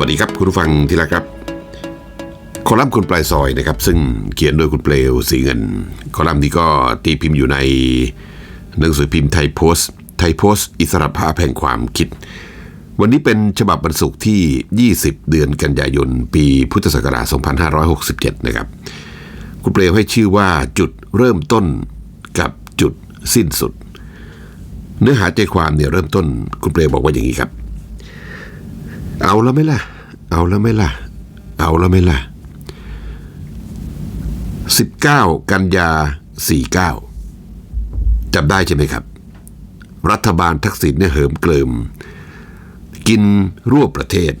วัสดีครับคุณผู้ฟังที่รักครับ คอลัมน์คุณปลายซอยนะครับ ซึ่งเขียนโดยคุณเปลวสีเงิน คอลัมน์นี้ก็ตีพิมพ์อยู่ในหนังสือพิมพ์ไทยโพสต์ไทยโพสต์อิสระภาพแห่งความคิด วันนี้เป็นฉบับวันศุกร์ที่ 20 เดือนกันยายน ปีพุทธศักราช 2567 นะครับ คุณเปลวให้ชื่อว่าจุดเริ่มต้นกับจุดสิ้นสุด เนื้อหาใจความเนี่ยเริ่มต้นคุณเปลวบอกว่าอย่างนี้ครับ เอาแล้วไหมล่ะ เอาแล้วไหมล่ะ เอาแล้วไหมล่ะ 19 กันยา 49จำได้ใช่ไหมครับ รัฐบาลทักษิณเนี่ยเหิมเกลิม กินรวบประเทศ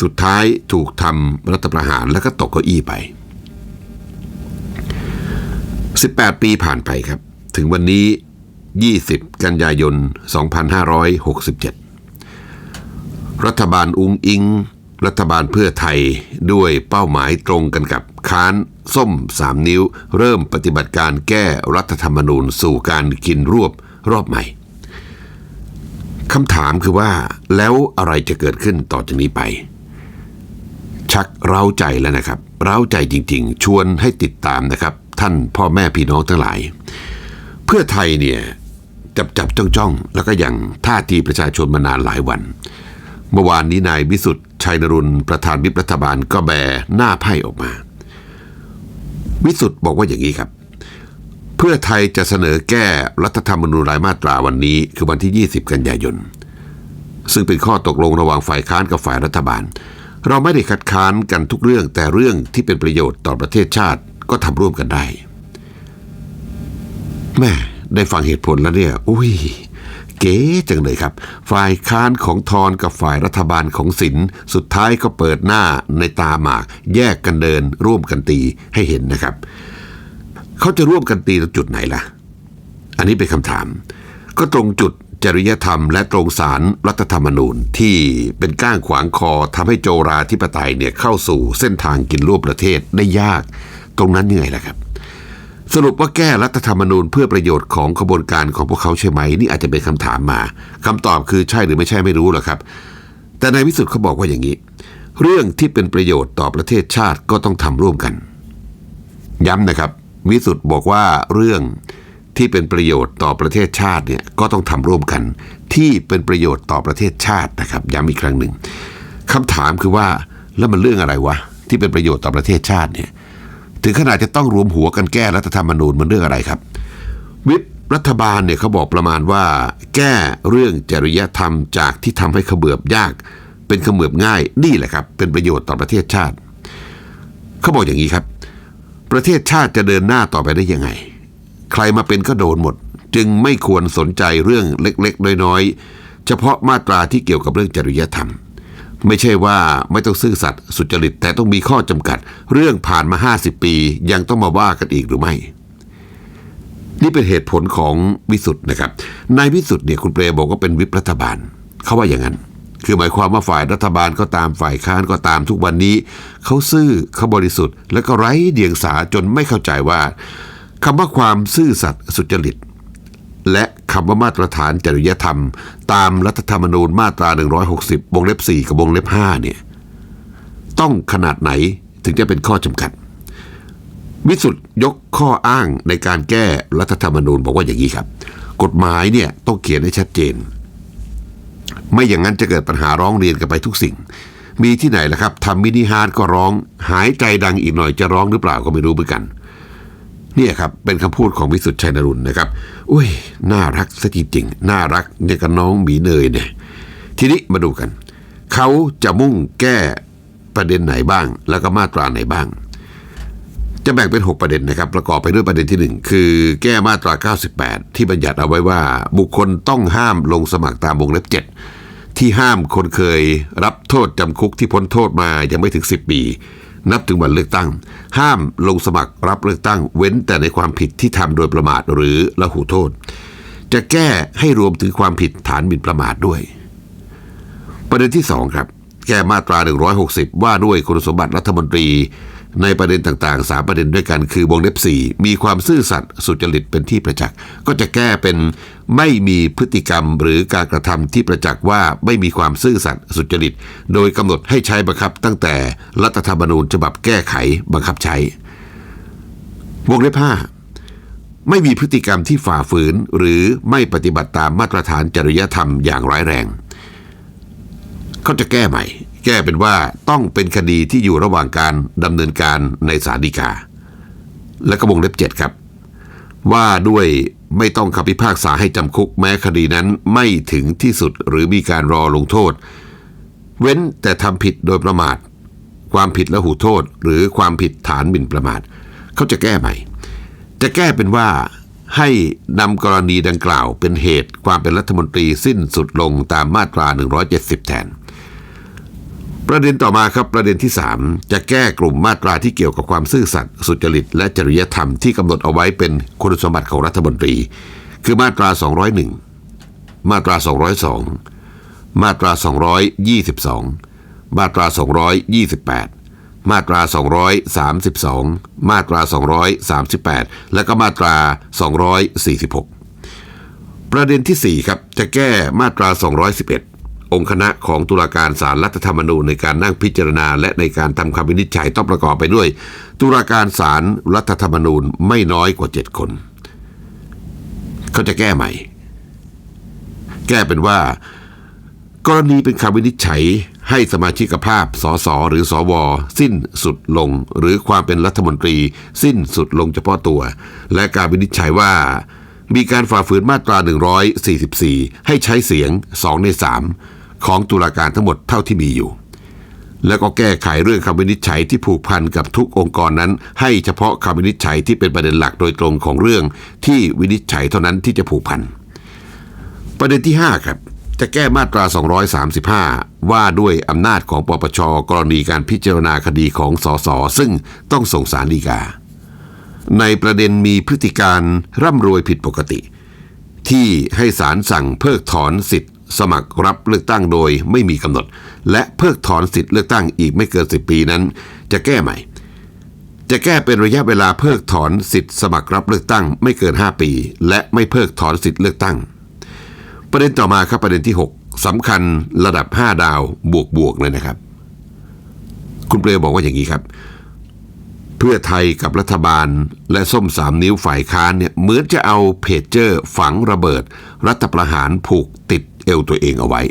สุดท้ายถูกทำรัฐประหารแล้วก็ตกเก้าอี้ไป 18 ปีผ่านไปครับ ถึงวันนี้ 20 กันยายน 2567 รัฐบาลอุงอิง รัฐบาลเพื่อไทยด้วยเป้าหมายตรงกันกับค้านส้มสามนิ้ว เริ่มปฏิบัติการแก้รัฐธรรมนูญสู่การกินรวบรอบใหม่คำถามคือว่าแล้วอะไรจะเกิดขึ้นต่อจากนี้ไป ชักเร้าใจแล้วนะครับ เร้าใจจริงๆ ชวนให้ติดตามนะครับ ท่านพ่อแม่พี่น้องทั้งหลาย เพื่อไทยเนี่ยจับจับจ้องจ้องแล้วก็ยังท่าทีประชาชนมานานหลายวัน เมื่อวานนี้นายวิสุทธ์ชัยนรุนประธานวิปรัฐบาลก็แบหน้าไพ่ออกมา วิสุทธ์บอกว่าอย่างนี้ครับ เพื่อไทยจะเสนอแก้รัฐธรรมนูญรายมาตราวันนี้คือวันที่ 20 กันยายน ซึ่งเป็นข้อตกลงระหว่างฝ่ายค้านกับฝ่ายรัฐบาล เราไม่ได้คัดค้านกันทุกเรื่องแต่เรื่องที่เป็นประโยชน์ต่อประเทศชาติก็ทำร่วมกันได้แม่ได้ฟังเหตุผลแล้วเนี่ยอุ้ย เก๋จังเลยครับ ฝ่ายค้านของทอนกับฝ่ายรัฐบาลของศิลป์สุดท้ายก็เปิดหน้าในตาหมาก แยกกันเดิน ร่วมกันตีให้เห็นนะครับ เขาจะร่วมกันตีตรงจุดไหนล่ะ อันนี้เป็นคำถาม ก็ตรงจุดจริยธรรมและตรงสารรัฐธรรมนูญที่เป็นก้างขวางคอทำให้โจราธิปไตยเนี่ยเข้าสู่เส้นทางกินรวบประเทศได้ยาก ตรงนั้นยังไงล่ะครับ สรุปว่าแก้รัฐธรรมนูญเพื่อประโยชน์ของขบวนการของพวกเขาใช่ไหม นี่อาจจะเป็นคำถามมา คำตอบคือใช่หรือไม่ใช่ไม่รู้หรอกครับ แต่ในายวิสุทธ์เขาบอกว่าอย่างนี้ เรื่องที่เป็นประโยชน์ต่อประเทศชาติก็ต้องทำร่วมกัน ย้ำนะครับ วิสุทธ์บอกว่าเรื่องที่เป็นประโยชน์ต่อประเทศชาติเนี่ยก็ต้องทำร่วมกัน ที่เป็นประโยชน์ต่อประเทศชาตินะครับ ย้ำอีกครั้งหนึ่งคำถามคือว่าแล้วมันเรื่องอะไรวะที่เป็นประโยชน์ต่อประเทศชาติเนี่ย ถึงขนาดจะต้องรวมหัวกันแก้รัฐธรรมนูญมันเรื่องอะไรครับ วิปรัฐบาลเนี่ยเขาบอกประมาณว่า แก้เรื่องจริยธรรมจากที่ทำให้เขมือบยาก เป็นเขมือบง่ายนี่แหละครับ เป็นประโยชน์ต่อประเทศชาติ เขาบอกอย่างนี้ครับ ประเทศชาติจะเดินหน้าต่อไปได้ยังไง ใครมาเป็นก็โดนหมด จึงไม่ควรสนใจเรื่องเล็กๆน้อยๆเฉพาะมาตราที่เกี่ยวกับเรื่องจริยธรรม ไม่ใช่ว่าไม่ต้องซื่อสัตย์สุจริต แต่ต้องมีข้อจำกัด เรื่องผ่านมา 50 ปี ยังต้องมาว่ากันอีกหรือไม่ นี่เป็นเหตุผลของวิสุทธ์นะครับนายวิสุทธ์เนี่ยคุณเปรบอกว่าเป็นวิปรัฐบาลเขาว่าอย่างนั้น คือหมายความว่าฝ่ายรัฐบาลก็ตามฝ่ายค้านก็ตามทุกวันนี้เขาซื่อเขาบริสุทธิ์ และก็ไร้เดียงสาจนไม่เข้าใจว่าคำว่าความซื่อสัตย์สุจริต และคำว่ามาตรฐานจริยธรรม ตามรัฐธรรมนูญมาตรา 160วงเล็บ 4 กับวงเล็บ 5 เนี่ย ต้องขนาดไหนถึงจะเป็นข้อจำกัด วิสุทธ์ยกข้ออ้างในการแก้รัฐธรรมนูญบอกว่าอย่างนี้ครับ กฎหมายเนี่ยต้องเขียนให้ชัดเจน ไม่อย่างนั้นจะเกิดปัญหาร้องเรียนกันไปทุกสิ่ง มีที่ไหนล่ะครับทำมินิฮาร์ดก็ร้อง หายใจดังอีกหน่อยจะร้องหรือเปล่าก็ไม่รู้เหมือนกัน เนี่ยครับเป็นคำพูดของวิสุทธิ์ชัยนรุนนะครับ อุ้ย น่ารักซะจริงๆน่ารักเนี่ยกับน้องหมีเนยเนี่ย ทีนี้มาดูกัน เขาจะมุ่งแก้ประเด็นไหนบ้าง แล้วก็มาตราไหนบ้าง จะแบ่งเป็น 6 ประเด็นนะครับ ประกอบไปด้วยประเด็นที่ 1 คือ แก้มาตรา 98 ที่บัญญัติเอาไว้ว่า บุคคลต้องห้ามลงสมัครตามวงเล็บ 7 ที่ห้ามคนเคยรับโทษจำคุกที่พ้นโทษมายังไม่ถึง 10 ปี นับถึงวันเลือกตั้ง ห้ามลงสมัครรับเลือกตั้ง เว้นแต่ในความผิดที่ทำโดยประมาทหรือละหูโทษ จะแก้ให้รวมถึงความผิดฐานหมิ่นประมาทด้วย ประเด็นที่ 2 ครับ แก้มาตรา 160 ว่าด้วยคุณสมบัติรัฐมนตรี ในประเด็นต่างๆ 3 ประเด็นด้วยกันคือวงเล็บ 4 มีความซื่อสัตย์สุจริตเป็นที่ประจักษ์ ก็จะแก้เป็นไม่มีพฤติกรรมหรือการกระทำที่ประจักษ์ว่าไม่มีความซื่อสัตย์สุจริต โดยกำหนดให้ใช้บังคับ ตั้งแต่รัฐธรรมนูญฉบับแก้ไขบังคับใช้ วงเล็บ 5 ไม่มีพฤติกรรมที่ฝ่าฝืนหรือไม่ปฏิบัติตามมาตรฐานจริยธรรมอย่างร้ายแรง เขาจะแก้ใหม่ แก้เป็นว่าต้องเป็นคดีที่อยู่ระหว่างการดำเนินการในศาลฎีกา และก็วงเล็บเจ็ดครับ ว่าด้วยไม่ต้องคำพิพากษาให้จำคุกแม้คดีนั้นไม่ถึงที่สุดหรือมีการรอลงโทษ เว้นแต่ทำผิดโดยประมาท ความผิดและหูโทษ หรือความผิดฐานหมิ่นประมาท เขาจะแก้ใหม่ จะแก้เป็นว่าให้นำกรณีดังกล่าวเป็นเหตุความเป็นรัฐมนตรีสิ้นสุดลงตามมาตรา 170 แทน ประเด็นต่อมาครับประเด็นที่ 3 จะแก้กลุ่มมาตราที่เกี่ยวกับความซื่อสัตย์สุจริต และจริยธรรมที่กำหนดเอาไว้เป็นคุณสมบัติของรัฐมนตรี คือมาตรา 201 มาตรา 202 มาตรา 222 มาตรา 228 มาตรา 232 มาตรา 238 และก็มาตรา 246 ประเด็นที่ 4 ครับจะแก้มาตรา 211 องค์คณะของตุลาการศาลรัฐธรรมนูญในการนั่งพิจารณา และในการทำคำวินิจฉัยต้องประกอบไปด้วย ตุลาการศาลรัฐธรรมนูญไม่น้อยกว่า 7 คน เขาจะแก้ใหม่ แก้เป็นว่า กรณีเป็นคำวินิจฉัยให้สมาชิกภาพสสหรือสว สิ้นสุดลง หรือความเป็นรัฐมนตรี สิ้นสุดลงเฉพาะตัว และการวินิจฉัยว่ามีการฝ่าฝืนมาตรา 144 ให้ใช้เสียง 2 ใน 3 ของตุลาการทั้งหมดเท่าที่มีอยู่ แล้วก็แก้ไขเรื่องคำวินิจฉัยที่ผูกพันกับทุกองค์กรนั้น ให้เฉพาะคำวินิจฉัยที่เป็นประเด็นหลักโดยตรงของเรื่องที่วินิจฉัยเท่านั้นที่จะผูกพันประเด็นที่ 5 ครับ จะแก้มาตรา 235 ว่าด้วยอำนาจของปปชกรณีการพิจารณาคดีของสสซึ่งต้องส่งสารดีกา ในประเด็นมีพฤติการร่ำรวยผิดปกติ ที่ให้ศาลสั่งเพิกถอนสิทธิ สมัครรับเลือกตั้งโดยไม่มีกำหนด และเพิกถอนสิทธิเลือกตั้งอีกไม่เกิน 10 ปีนั้น จะแก้ใหม่ จะแก้เป็นระยะเวลาเพิกถอนสิทธิสมัครรับเลือกตั้งไม่เกิน 5 ปี และไม่เพิกถอนสิทธิเลือกตั้ง ประเด็นต่อมาครับประเด็นที่ 6สำคัญระดับ 5 ดาวบวกบวกเลยนะครับ คุณเปลวบอกว่าอย่างนี้ครับ เพื่อไทยกับรัฐบาลและส้มสามนิ้วฝ่ายค้านเนี่ยเหมือนจะเอาเพจเจอร์ฝังระเบิด รัฐประหารผูกติด อวตัวเองเอาไว้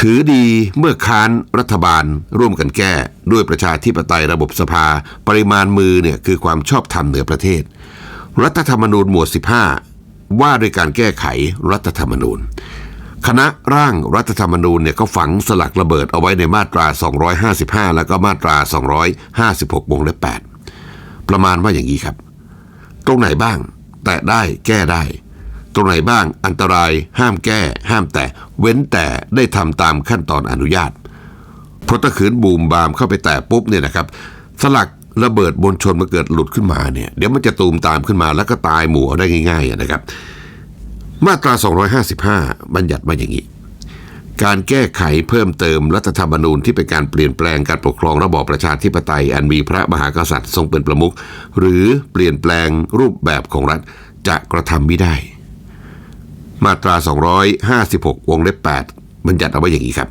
ถือดีเมื่อค้านรัฐบาลร่วมกันแก้ด้วยประชาธิปไตยระบบสภา ปริมาณมือเนี่ยคือความชอบธรรมเหนือประเทศ รัฐธรรมนูญหมวด 15 ว่าด้วยการแก้ไขรัฐธรรมนูญ คณะร่างรัฐธรรมนูญเนี่ยก็ฝังสลักระเบิดเอาไว้ในมาตรา 255 แล้วก็มาตรา 256วงเล็บ8ประมาณว่าอย่างนี้ครับ ตรงไหนบ้าง แตะได้แก้ได้ ตรงไหนบ้างอันตรายห้ามแก้ ห้ามแตะเว้นแต่ได้ทำตามขั้นตอนอนุญาตเพราะถ้าขืนบูมบามเข้าไปแตะปุ๊บเนี่ยนะครับ สลักระเบิดบนชนมาเกิดหลุดขึ้นมาเนี่ยเดี๋ยวมันจะตูมตามขึ้นมาแล้วก็ตายหมู่ได้ง่ายๆนะครับ มาตรา 255 บัญญัติมาอย่างนี้การแก้ไขเพิ่มเติมรัฐธรรมนูญที่เป็นการเปลี่ยนแปลงการปกครองระบอบประชาธิปไตย อันมีพระมหากษัตริย์ทรงเป็นประมุขหรือเปลี่ยนแปลงรูปแบบของรัฐจะกระทำไม่ได้ มาตรา 256 วงเล็บ 8 บัญญัติเอาไว้อย่างนี้ครับ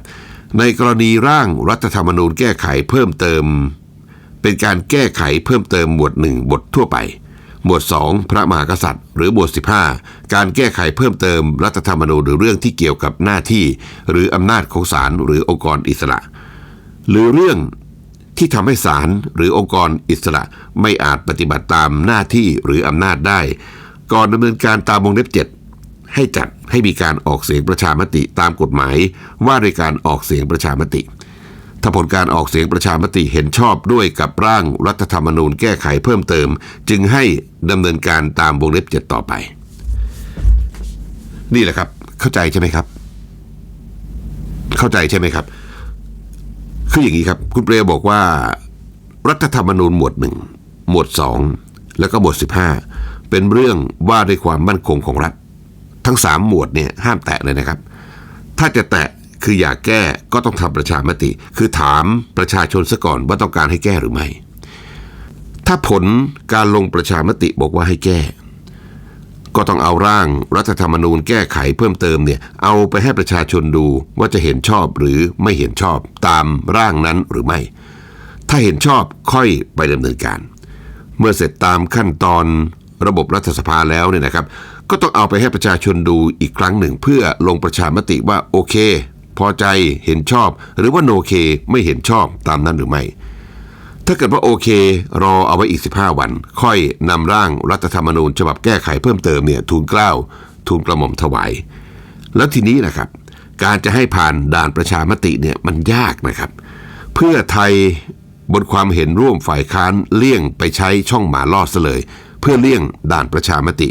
ในกรณีร่างรัฐธรรมนูญแก้ไขเพิ่มเติม เป็นการแก้ไขเพิ่มเติมหมวด 1 บททั่วไป หมวด 2 พระมหากษัตริย์ หรือหมวด 15 การแก้ไขเพิ่มเติมรัฐธรรมนูญหรือเรื่องที่เกี่ยวกับหน้าที่ หรืออำนาจของศาลหรือองค์กรอิสระ หรือเรื่องที่ทำให้ศาลหรือองค์กรอิสระไม่อาจปฏิบัติตามหน้าที่หรืออำนาจได้ ก่อนดำเนินการตามวงเล็บ7 ให้จัดให้มีการออกเสียงประชามติตามกฎหมาย ว่าด้วยการออกเสียงประชามติ ถ้าผลการออกเสียงประชามติเห็นชอบด้วยกับร่างรัฐธรรมนูญแก้ไขเพิ่มเติม จึงให้ดำเนินการตามวงเล็บ7ต่อไป นี่แหละครับ เข้าใจใช่ไหมครับ เข้าใจใช่ไหมครับ คืออย่างนี้ครับ คุณเปรยบอกว่า รัฐธรรมนูญหมวดหนึ่งหมวดสองแล้วก็หมวดสิบห้าเป็นเรื่องว่าด้วยความมั่นคงของรัฐ ทั้งสามหมวดเนี่ยห้ามแตะเลยนะครับ ถ้าจะแตะคืออยากแก้ก็ต้องทำประชามติ คือถามประชาชนซะก่อนว่าต้องการให้แก้หรือไม่ ถ้าผลการลงประชามติบอกว่าให้แก้ ก็ต้องเอาร่างรัฐธรรมนูญแก้ไขเพิ่มเติมเนี่ยเอาไปให้ประชาชนดูว่าจะเห็นชอบหรือไม่เห็นชอบตามร่างนั้นหรือไม่ ถ้าเห็นชอบค่อยไปดำเนินการ เมื่อเสร็จตามขั้นตอน ระบบรัฐสภาแล้วเนี่ยนะครับ ก็ต้องเอาไปให้ประชาชนดูอีกครั้งหนึ่ง เพื่อลงประชามติว่าโอเค พอใจเห็นชอบ หรือว่าโนเคไม่เห็นชอบตามนั้นหรือไม่ ถ้าเกิดว่าโอเค รอเอาไว้อีก 15 วัน ค่อยนำร่างรัฐธรรมนูญ ฉบับแก้ไขเพิ่มเติมเนี่ยทูลเกล้าทูลกระหม่อมถวายแล้วทีนี้นะครับ การจะให้ผ่านด่านประชามติเนี่ยมันยากนะครับ เพื่อไทยบนความเห็นร่วมฝ่ายค้านเลี่ยงไปใช้ช่องหมาล่อซะเลย เพื่อเลี่ยงด่านประชามติ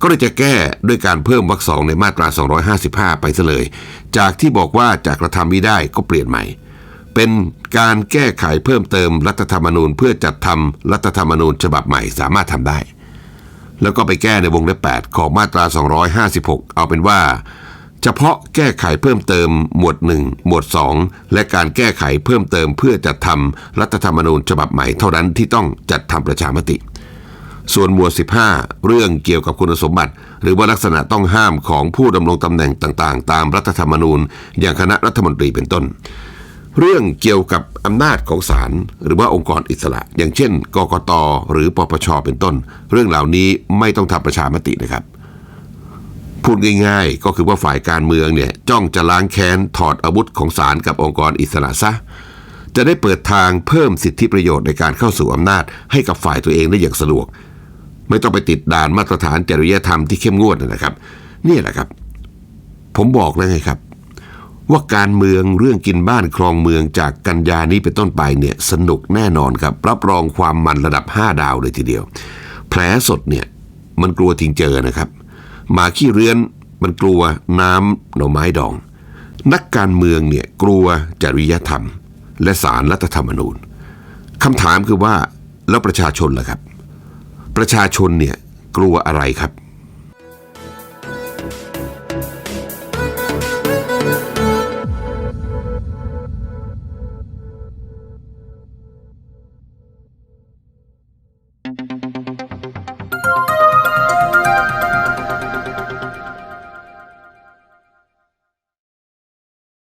ก็เลยจะแก้ด้วยการเพิ่มวรรคสองในมาตรา 255 ไปซะเลย จากที่บอกว่าจะกระทำไม่ได้ก็เปลี่ยนใหม่ เป็นการแก้ไขเพิ่มเติมรัฐธรรมนูญ เพื่อจัดทำรัฐธรรมนูญฉบับใหม่สามารถทำได้ แล้วก็ไปแก้ในวงเล็บ8ของมาตรา 256 เอาเป็นว่าเฉพาะแก้ไขเพิ่มเติมหมวด 1 หมวด 2 และการแก้ไขเพิ่มเติมเพื่อจัดทำรัฐธรรมนูญฉบับใหม่เท่านั้นที่ต้องจัดทำประชามติ ส่วนหมวด 15 เรื่องเกี่ยวกับคุณสมบัติ หรือว่าลักษณะต้องห้ามของผู้ดำรงตำแหน่งต่างๆ ตามรัฐธรรมนูญ อย่างคณะรัฐมนตรีเป็นต้น เรื่องเกี่ยวกับอำนาจของศาลหรือว่าองค์กรอิสระ อย่างเช่น กกต หรือปปชเป็นต้น เรื่องเหล่านี้ไม่ต้องทำประชามตินะครับพูดง่ายๆ ก็คือว่าฝ่ายการเมืองเนี่ยจ้องจะล้างแค้นถอดอาวุธของศาลกับองค์กรอิสระซะ จะได้เปิดทางเพิ่มสิทธิประโยชน์ในการเข้าสู่อำนาจให้กับฝ่ายตัวเองได้อย่างสะดวก ไม่ต้องไปติดด่านมาตรฐานจริยธรรมที่เข้มงวดนะครับ นี่แหละครับ ผมบอกแล้วไงครับ ว่าการเมืองเรื่องกินบ้านครองเมืองจากกันยานี้เป็นต้นไปเนี่ยสนุกแน่นอนครับ รับรองความมันระดับ 5 ดาวเลยทีเดียว แผลสดเนี่ยมันกลัวทิ้งเจอนะครับ หมาขี้เรือนมันกลัวน้ำหน่อไม้ดอง นักการเมืองเนี่ยกลัวจริยธรรม และสารรัฐธรรมนูญคำถามคือว่าแล้วประชาชนล่ะครับ ประชาชนเนี่ยกลัวอะไรครับ